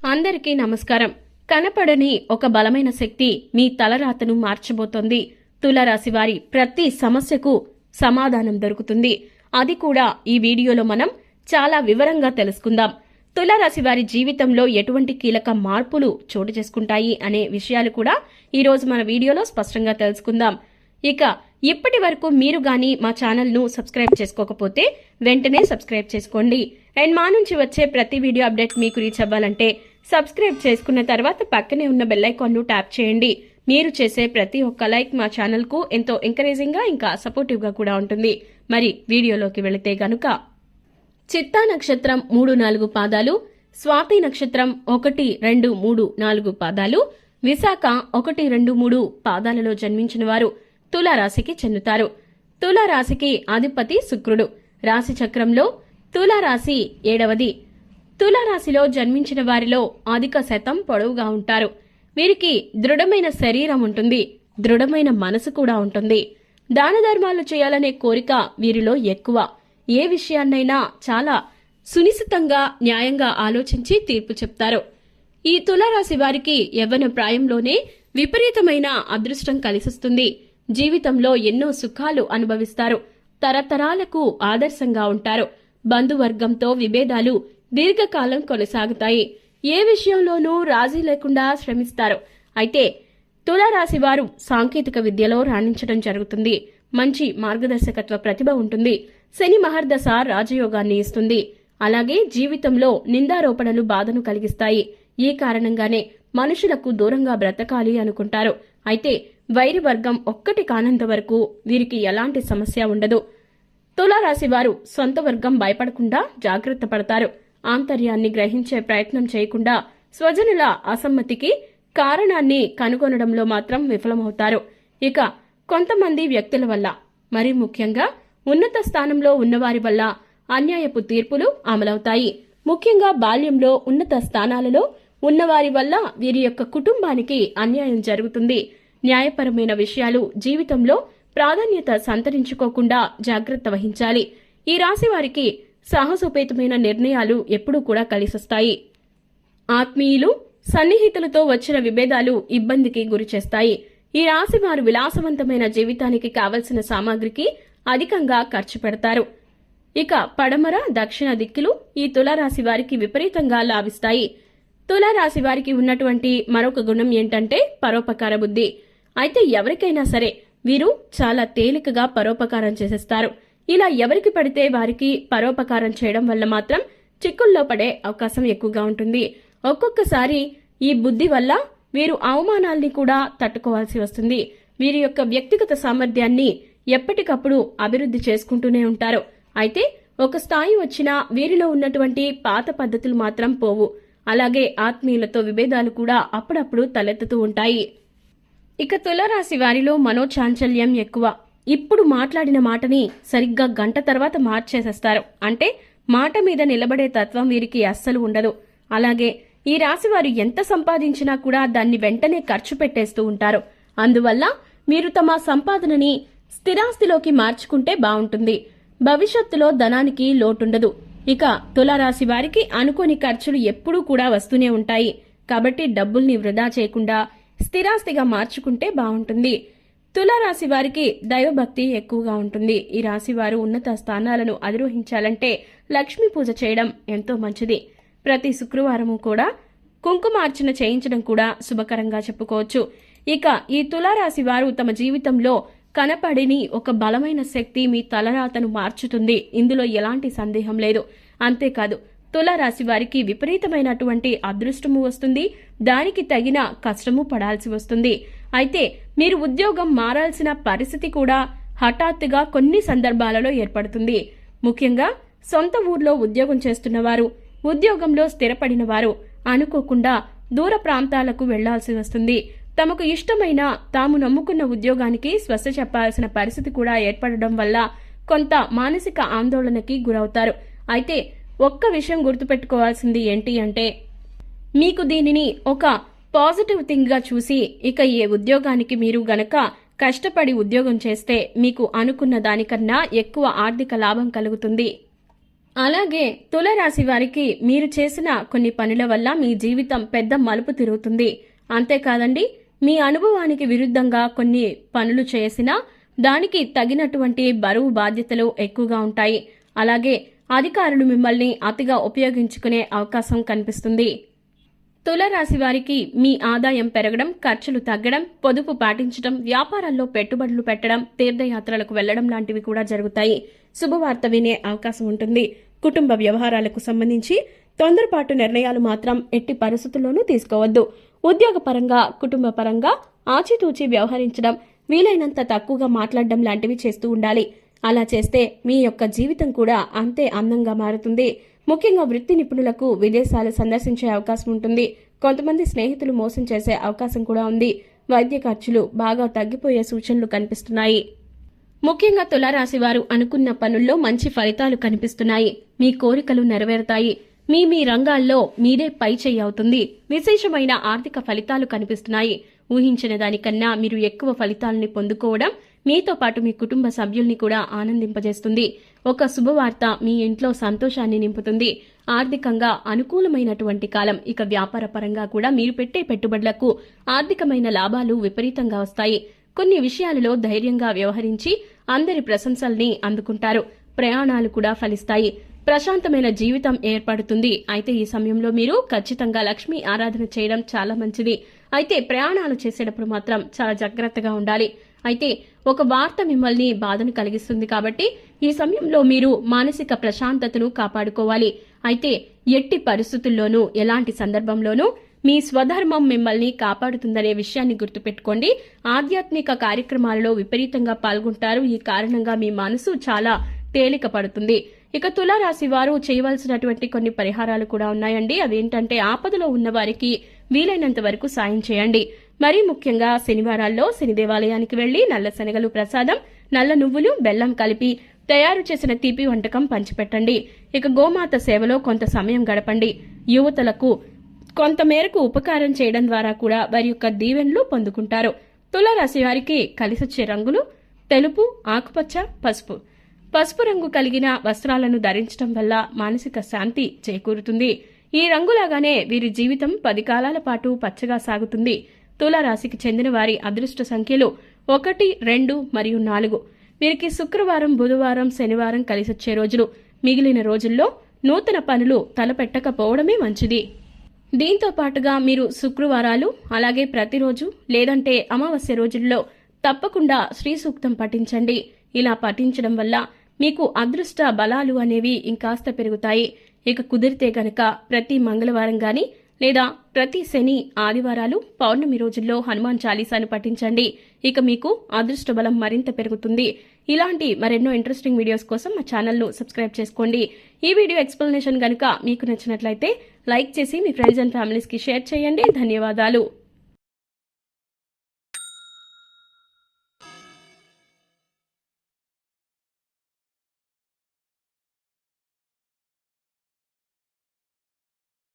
అందరికీ నమస్కారం. కనపడని ఒక బలమైన శక్తి మీ తలరాతను మార్చబోతోంది. తులరాశి వారి ప్రతి సమస్యకు సమాధానం దొరుకుతుంది. అది కూడా ఈ వీడియోలో మనం చాలా వివరంగా తెలుసుకుందాం. తులరాశి వారి జీవితంలో ఎటువంటి కీలక మార్పులు చోటు చేసుకుంటాయి అనే విషయాలు కూడా ఈరోజు మన వీడియోలో స్పష్టంగా తెలుసుకుందాం. ఇక ఇప్పటి వరకు మీరు గాని మా ఛానల్ను సబ్స్క్రైబ్ చేసుకోకపోతే వెంటనే సబ్స్క్రైబ్ చేసుకోండి. అండ్ మా నుంచి వచ్చే ప్రతి వీడియో అప్డేట్ మీకు రీచ్ అవ్వాలంటే సబ్స్క్రైబ్ చేసుకున్న తర్వాత పక్కనే ఉన్న బెల్లైకాన్ను ట్యాప్ చేయండి. మీరు చేసే ప్రతి ఒక్క లైక్ మా ఛానల్కు ఎంతో ఎంకరేజింగ్గా ఇంకా సపోర్టివ్గా కూడా ఉంటుంది. మరి వీడియోలోకి వెళితే గనుక చిత్తా నక్షత్రం మూడు నాలుగు పాదాలు స్వాతి నక్షత్రం ఒకటి రెండు మూడు నాలుగు పాదాలు విశాఖ ఒకటి రెండు మూడు పాదాలలో జన్మించిన వారు తులారాశికి చెందుతారు. తులారాశికి అధిపతి శుక్రుడు. రాశి చక్రంలో తులారాశి ఏడవది. తులారాశిలో జన్మించిన వారిలో అధిక శాతం పొడవుగా ఉంటారు. వీరికి దృఢమైన శరీరం ఉంటుంది. దృఢమైన మనసు కూడా ఉంటుంది. దాన ధర్మాలు చేయాలనే కోరిక వీరిలో ఎక్కువ. ఏ విషయాన్నైనా చాలా సునిశితంగా న్యాయంగా ఆలోచించి తీర్పు చెప్తారు. ఈ తులారాశి వారికి యవ్వన ప్రాయంలోనే విపరీతమైన అదృష్టం కలిసిస్తుంది. జీవితంలో ఎన్నో సుఖాలు అనుభవిస్తారు. తరతరాలకు ఆదర్శంగా ఉంటారు. బంధువర్గంతో విభేదాలు దీర్ఘకాలం కొనసాగుతాయి. ఏ విషయంలోనూ రాజీ లేకుండా శ్రమిస్తారు. అయితే తులారాశి వారు సాంకేతిక విద్యలో రాణించడం జరుగుతుంది. మంచి మార్గదర్శకత్వ ప్రతిభ ఉంటుంది. శని మహర్దశ రాజయోగాన్ని ఇస్తుంది. అలాగే జీవితంలో నిందారోపణలు బాధను కలిగిస్తాయి. ఈ కారణంగానే మనుషులకు దూరంగా బ్రతకాలి అనుకుంటారు. అయితే వైరివర్గం ఒక్కటి కానంత వరకు వీరికి ఎలాంటి సమస్య ఉండదు. తులారాశి వారు సొంత వర్గం భయపడకుండా జాగ్రత్త పడతారు. ఆంతర్యాన్ని గ్రహించే ప్రయత్నం చేయకుండా స్వజనుల అసమ్మతికి కారణాన్ని కనుగొనడంలో మాత్రం విఫలమవుతారు. ఇక కొంతమంది వ్యక్తుల వల్ల మరి ముఖ్యంగా ఉన్నత స్థానంలో ఉన్నవారి వల్ల అన్యాయపు తీర్పులు అమలవుతాయి. ముఖ్యంగా బాల్యంలో ఉన్నత స్థానాలలో ఉన్నవారి వల్ల వీరి యొక్క కుటుంబానికి అన్యాయం జరుగుతుంది. న్యాయపరమైన విషయాలు జీవితంలో ప్రాధాన్యత సంతరించుకోకుండా జాగ్రత్త వహించాలి. ఈ రాశి వారికి సాహసోపేతమైన నిర్ణయాలు ఎప్పుడూ కూడా కలిసొస్తాయి. ఆత్మీయులు సన్నిహితులతో వచ్చిన విభేదాలు ఇబ్బందికి గురిచేస్తాయి ఈ రాశి వారు విలాసవంతమైన జీవితానికి కావలసిన సామాగ్రికి అధికంగా ఖర్చు పెడతారు. ఇక పడమర దక్షిణ దిక్కులు ఈ తులారాశి వారికి విపరీతంగా లాభిస్తాయి. తులారాశి వారికి ఉన్నటువంటి మరొక గుణం ఏంటంటే పరోపకార బుద్ధి. అయితే ఎవరికైనా సరే వీరు చాలా తేలికగా పరోపకారం చేసేస్తారు. ఇలా ఎవరికి పడితే వారికి పరోపకారం చేయడం వల్ల మాత్రం చిక్కుల్లో పడే అవకాశం ఎక్కువగా ఉంటుంది. ఒక్కొక్కసారి ఈ బుద్ధి వల్ల వీరు అవమానాల్ని కూడా తట్టుకోవాల్సి వస్తుంది. వీరి యొక్క వ్యక్తిగత సామర్థ్యాన్ని ఎప్పటికప్పుడు అభివృద్ధి చేసుకుంటూనే ఉంటారు. అయితే ఒక స్థాయి వచ్చినా వీరిలో ఉన్నటువంటి పాత పద్ధతులు మాత్రం పోవు. అలాగే ఆత్మీయులతో విభేదాలు కూడా అప్పుడప్పుడు తలెత్తుతూ ఉంటాయి. ఇక తులరాశి వారిలో మనోచాంచల్యం ఎక్కువ. ఇప్పుడు మాట్లాడిన మాటని సరిగ్గా గంట తర్వాత మార్చేసేస్తారు. అంటే మాట మీద నిలబడే తత్వం వీరికి అస్సలు ఉండదు. అలాగే ఈ రాశి వారు ఎంత సంపాదించినా కూడా దాన్ని వెంటనే ఖర్చు పెట్టేస్తూ ఉంటారు. అందువల్ల మీరు తమ సంపాదనని స్థిరాస్తిలోకి మార్చుకుంటే బాగుంటుంది. భవిష్యత్తులో ధనానికి లోటుండదు. ఇక తులారాశి వారికి అనుకోని ఖర్చులు ఎప్పుడూ కూడా వస్తూనే ఉంటాయి. కాబట్టి డబ్బుల్ని వృధా చేయకుండా స్థిరాస్తిగా మార్చుకుంటే బాగుంటుంది. తులారాశి వారికి దైవభక్తి ఎక్కువగా ఉంటుంది. ఈ రాశి వారు ఉన్నత స్థానాలను అధిరోహించాలంటే లక్ష్మీ పూజ చేయడం ఎంతో మంచిది. ప్రతి శుక్రవారము కూడా కుంకుమార్చన చేయించడం కూడా శుభకరంగా చెప్పుకోవచ్చు. ఇక ఈ తులారాశి వారు తమ జీవితంలో కనపడిని ఒక బలమైన శక్తి మీ తలరాతను మార్చుతుంది. ఇందులో ఎలాంటి సందేహం లేదు. అంతేకాదు తులారాశి వారికి విపరీతమైనటువంటి అదృష్టము వస్తుంది. దానికి తగిన కష్టము పడాల్సి వస్తుంది. అయితే మీరు ఉద్యోగం మారాల్సిన పరిస్థితి కూడా హఠాత్తుగా కొన్ని సందర్భాలలో ఏర్పడుతుంది. ముఖ్యంగా సొంత ఊర్లో ఉద్యోగం చేస్తున్నవారు ఉద్యోగంలో స్థిరపడిన వారు అనుకోకుండా దూర ప్రాంతాలకు వెళ్ళాల్సి వస్తుంది. తమకు ఇష్టమైన తాము నమ్ముకున్న ఉద్యోగానికి స్వస్థ చెప్పాల్సిన పరిస్థితి కూడా ఏర్పడడం వల్ల కొంత మానసిక ఆందోళనకి గురవుతారు. అయితే ఒక్క విషయం గుర్తుపెట్టుకోవాల్సింది ఏంటి అంటే మీకు దీనిని ఒక పాజిటివ్ థింగ్గా చూసి ఇక ఏ ఉద్యోగానికి మీరు గనక కష్టపడి ఉద్యోగం చేస్తే మీకు అనుకున్న దానికన్నా ఎక్కువ ఆర్థిక లాభం కలుగుతుంది. అలాగే తులరాశి వారికి మీరు చేసిన కొన్ని పనుల వల్ల మీ జీవితం పెద్ద మలుపు తిరుగుతుంది. అంతేకాదండి మీ అనుభవానికి విరుద్ధంగా కొన్ని పనులు చేసినా దానికి తగినటువంటి బరువు బాధ్యతలు ఎక్కువగా ఉంటాయి. అలాగే అధికారులు మిమ్మల్ని అతిగా ఉపయోగించుకునే అవకాశం కనిపిస్తుంది. తులరాశి వారికి మీ ఆదాయం పెరగడం ఖర్చులు తగ్గడం పొదుపు పాటించడం వ్యాపారాల్లో పెట్టుబడులు పెట్టడం తీర్థయాత్రలకు వెళ్ళడం లాంటివి కూడా జరుగుతాయి. శుభవార్త వినే అవకాశం ఉంటుంది. కుటుంబ వ్యవహారాలకు సంబంధించి తొందరపాటు నిర్ణయాలు మాత్రం ఎట్టి పరిస్థితుల్లోనూ తీసుకోవద్దు. ఉద్యోగపరంగా కుటుంబ పరంగా ఆచితూచి వ్యవహరించడం వీలైనంత తక్కువగా మాట్లాడడం లాంటివి చేస్తూ ఉండాలి. అలా చేస్తే మీ యొక్క జీవితం కూడా అంతే అందంగా మారుతుంది. ముఖ్యంగా వృత్తి నిపుణులకు విదేశాలు సందర్శించే అవకాశం ఉంటుంది. కొంతమంది స్నేహితులు మోసం చేసే అవకాశం కూడా ఉంది. వైద్య ఖర్చులు బాగా తగ్గిపోయే సూచనలు కనిపిస్తున్నాయి. ముఖ్యంగా తులారాశి వారు అనుకున్న పనుల్లో మంచి ఫలితాలు కనిపిస్తున్నాయి. మీ కోరికలు నెరవేరుతాయి. మీ మీ రంగాల్లో మీరే పై చెయ్యి అవుతుంది. విశేషమైన ఆర్థిక ఫలితాలు కనిపిస్తున్నాయి. ఊహించిన దానికన్నా మీరు ఎక్కువ ఫలితాలని పొందుకోవడం మీతో పాటు మీ కుటుంబ సభ్యుల్ని కూడా ఆనందింపజేస్తుంది. ఒక శుభవార్త మీ ఇంట్లో సంతోషాన్ని నింపుతుంది. ఆర్థికంగా అనుకూలమైనటువంటి కాలం ఇక వ్యాపార పరంగా కూడా మీరు పెట్టే పెట్టుబడులకు ఆర్థికమైన లాభాలు విపరీతంగా వస్తాయి. కొన్ని విషయాలలో ధైర్యంగా వ్యవహరించి అందరి ప్రశంసల్ని అందుకుంటారు. ప్రయాణాలు కూడా ఫలిస్తాయి. ప్రశాంతమైన జీవితం ఏర్పడుతుంది. అయితే ఈ సమయంలో మీరు ఖచ్చితంగా లక్ష్మీ ఆరాధన చేయడం చాలా మంచిది. అయితే ప్రయాణాలు చేసేటప్పుడు మాత్రం చాలా జాగ్రత్తగా ఉండాలి. అయితే ఒక వార్త మిమ్మల్ని బాధను కలిగిస్తుంది కాబట్టి ఈ సమయంలో మీరు మానసిక ప్రశాంతతను కాపాడుకోవాలి. అయితే ఎట్టి పరిస్థితుల్లోనూ ఎలాంటి సందర్భంలోనూ మీ స్వధర్మం మిమ్మల్ని కాపాడుతుందనే విషయాన్ని గుర్తుపెట్టుకోండి. ఆధ్యాత్మిక కార్యక్రమాలలో విపరీతంగా పాల్గొంటారు. ఈ కారణంగా మీ మనసు చాలా తేలిక పడుతుంది. ఇక తులారాశి వారు చేయవలసినటువంటి కొన్ని పరిహారాలు కూడా ఉన్నాయండి. అవేంటంటే ఆపదలో ఉన్న వారికి వీలైనంత వరకు సాయం చేయండి. మరీ ముఖ్యంగా శనివారాల్లో శని దేవాలయానికి వెళ్ళి నల్ల శనగలు ప్రసాదం నల్ల నువ్వులు బెల్లం కలిపి తయారు చేసిన తీపి వంటకం పంచిపెట్టండి. ఇక గోమాత సేవలో కొంత సమయం గడపండి. యువతలకు కొంత మేరకు ఉపకారం చేయడం ద్వారా కూడా వారి యొక్క దీవెనలు పొందుకుంటారు. తులారాశి వారికి కలిసొచ్చే రంగులు తెలుపు ఆకుపచ్చ పసుపు. పసుపు రంగు కలిగిన వస్త్రాలను ధరించడం వల్ల మానసిక శాంతి చేకూరుతుంది. ఈ రంగులాగానే వీరి జీవితం పది కాలాల పాటు పచ్చగా సాగుతుంది. తులారాశికి చెందిన వారి అదృష్ట సంఖ్యలు ఒకటి రెండు మరియు నాలుగు. వీరికి శుక్రవారం బుధవారం శనివారం కలిసొచ్చే రోజులు. మిగిలిన రోజుల్లో నూతన పనులు తలపెట్టకపోవడమే మంచిది. దీంతో పాటుగా మీరు శుక్రవారాలు అలాగే ప్రతిరోజు లేదంటే అమావాస్య రోజుల్లో తప్పకుండా శ్రీ సూక్తం పఠించండి. ఇలా పఠించడం వల్ల మీకు అదృష్ట బలాలు అనేవి ఇంకాస్త పెరుగుతాయి. ఇక కుదిరితే గనక ప్రతి మంగళవారం కానీ లేదా ప్రతి శని ఆదివారాలు పౌర్ణమి రోజుల్లో హనుమాన్ చాలీసాను పఠించండి. ఇక మీకు అదృష్ట బలం మరింత పెరుగుతుంది. ఇలాంటి మరెన్నో ఇంట్రెస్టింగ్ వీడియోస్ కోసం మా ఛానల్ను సబ్స్క్రైబ్ చేసుకోండి. ఈ వీడియో ఎక్స్ప్లెనేషన్ గనుక మీకు నచ్చినట్లయితే లైక్ చేసి మీ ఫ్రెండ్స్ అండ్ ఫ్యామిలీస్కి షేర్ చేయండి. ధన్యవాదాలు.